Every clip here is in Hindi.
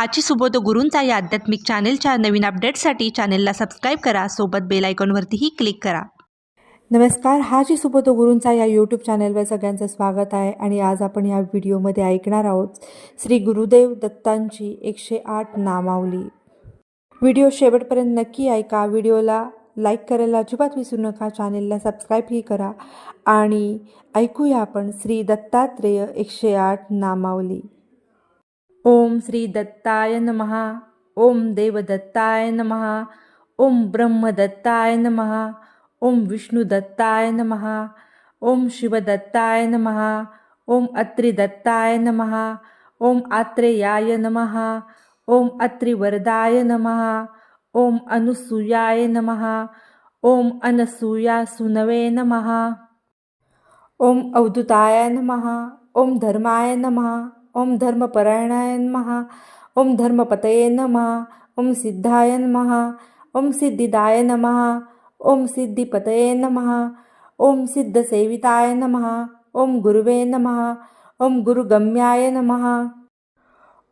हाची सुबोध गुरूंचा या आध्यात्मिक चॅनेलच्या नवीन अपडेट्ससाठी चॅनेलला सबस्क्राईब करा. सोबत बेल आयकॉनवरतीही क्लिक करा. नमस्कार. हा जी सुबोध गुरूंचा या यूट्यूब चॅनलवर सगळ्यांचं स्वागत आहे आणि आज आपण या व्हिडिओमध्ये ऐकणार आहोत श्री गुरुदेव दत्तांची एकशे आठ नामावली. व्हिडिओ शेवटपर्यंत नक्की ऐका. व्हिडिओला लाईक करायला अजिबात विसरू नका. चॅनेलला सबस्क्राईबही करा. आणि ऐकूया आपण श्री दत्तात्रेय एकशे आठ नामावली. ओम श्री दत्ताय नमः ओम देवदत्ताय नमः ओम ब्रह्मदत्ताय नमः ओम विष्णुदत्ताय नमः ओम शिवदत्ताय नमः ओम अत्रिदत्ताय नमः ओम आत्रेयाय नमः ओम अत्रिवरदाय नमः ओम अनुसूयाय नमः ओम अनसूयासुनवे नमः ओम अवधुताय नमः ओम धर्माय नमः ओम धर्मपरायणाय नमः ओम धर्मपतये नमः ओम सिद्धाय नमः ओम सिद्धिदाय नमः ओम सिद्धिपतये नमः ओम सिद्धसेविताय नमः ओम गुरुवे नमः ओम गुरुगम्याय नमः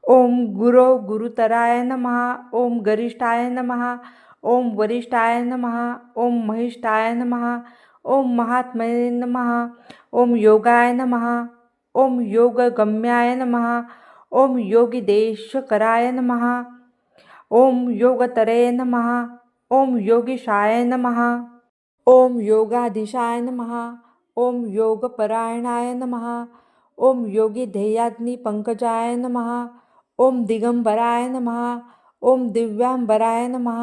ओम गुरो गुरुतराय नमः ओम गरिष्ठाय नमः ओम वरिष्ठाय नमः ओम महिष्ठाय नमः ओम महात्मये नमः ओम योगाय नमः ओम योगगम्याय नमः ओम योगिदेशकराय नमः ओम योगतरे नमः ओम योगीशाय नमः ओम योगाधीशाय नमः ओम योगपरायणाय नमः ओम योगिध्येयाग्नी पंकजाय नमः ओम दिगंबराय नमः ओम दिव्यांबराय नमः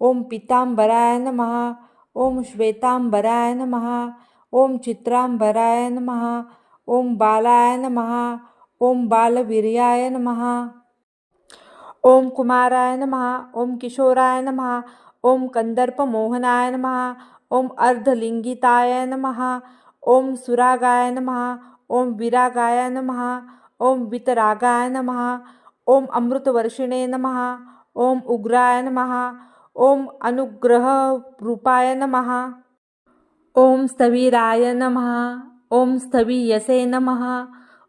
ओम पीतांबराय नमः ओम श्वेतांबराय नमः ओम चित्रांबराय नमः ओम बालाय नमः ओम बालवीर्याय नमः ओम कुमाराय नमः ओम किशोराय नमः ओम कंदर्पमोहनाय नमः ओम अर्धलिंगिताय नमः ओम सुरागाय नमः ओम विरागाय नमः ओम वितरागाय नमः ओम अमृतवर्षिणे नमः ओम उग्राय नमः ओम अनुग्रहरूपाय नमः ओम स्थवीराय नमः ओम स्थवीयसे नमः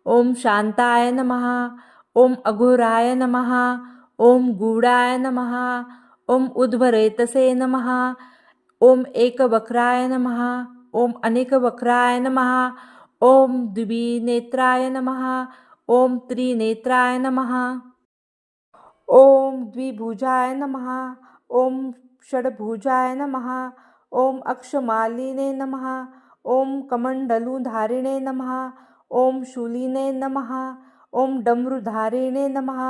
ओम शांताय नमः ओम अघोराय नमः ओम गूढाय नमः ओम उद्भरेतसे नमः ओम एकवक्राय नमः ओम अनेकवक्राय नमः ओम द्विनेत्राय नमः ओम त्रिनेत्राय नमः ओम द्विभुजाय नमः ओम षड्भुजाय नमः ओम अक्षमालिने नमः ओम कमण्डलुधारिणे नमः ओम शूलिने नमः ओम डमरुधारिणे नमः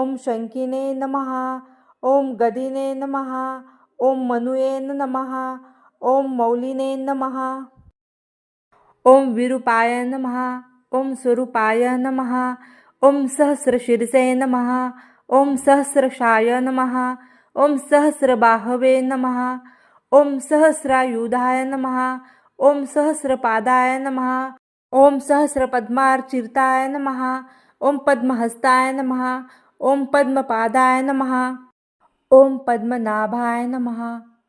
ओम शंकिने नमः ओम गदिने नमः ओम मनुये नमः ओम मौलिने नमः ओम विरूपाय नमः ओम स्वरूपाय नमः ओम सहस्रशिरसे नमः ओम सहस्रशाय नमः ओम सहस्रबाहवे नमः ओम सहस्रायुधाय नमः ओम सहस्रपादाय नमः ओम सहस्रपद्मार्चिताय नमः ओम पद्महस्ताय नमः ओम पद्मपादाय नमः ओम पद्मनाभाय नमः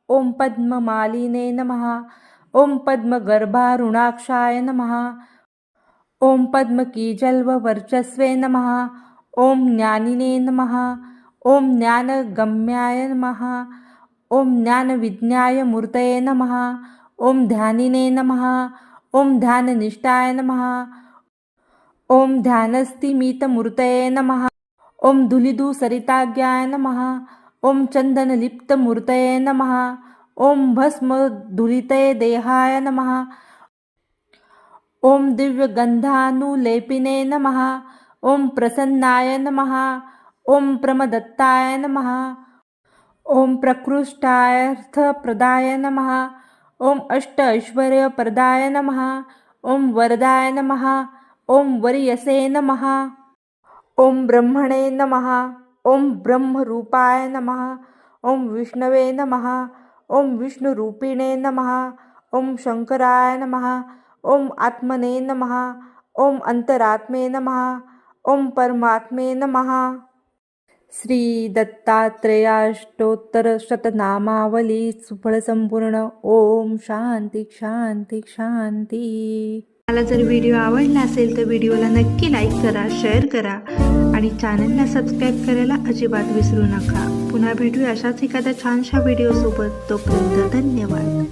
ओम पद्ममालिने नमः ओम पद्मगर्भारुणाक्षाय नमः ओम पद्मकीजल्ववर्चस्वे नमः ओम ज्ञानिने नमः ओम ज्ञानगम्याय नमः ओम ज्ञानविज्ञाय मूर्तये नमः ओम ध्यानिने नमः। ओम ध्याननिष्ठाय नमः। ओम ध्यानस्तिमितमूर्तये नमः। ओम धुलिधुसरिताज्ञाय नमः। ओम चन्दनलिप्तमूर्तये नमः। ओम भस्मधुलिते देहाय नमः। ओम दिव्यगन्धानुलेपिने नमः। ओम प्रसन्नाय नमः। ओम प्रमदत्ताय नमः। ओम प्रकृष्टार्थप्रदाय नमः। ओम अष्ट ऐश्वर्यप्रदाय नमः ओम वरदाय नमः ओम वरियसे नमः ओम ब्रह्मणे नमः ओम ब्रह्मरूपाय नमः ओम विष्णवे नमः ओम विष्णुरूपिणे नमः ओम शंकराय नमः ओम आत्मने नमः ओम अंतरात्मे नमः ओम परमात्मे नमः श्री दत्तात्रेयाष्टोत्तर शतनामावली सुफळ संपूर्ण ओम शांती शांती शांती। मला जर व्हिडिओ आवडला असेल तर व्हिडिओला नक्की लाईक करा शेअर करा आणि चॅनलला सबस्क्राईब करायला अजिबात विसरू नका. पुन्हा भेटूया अशाच एखाद्या छानशा व्हिडिओसोबत. तोपर्यंत धन्यवाद.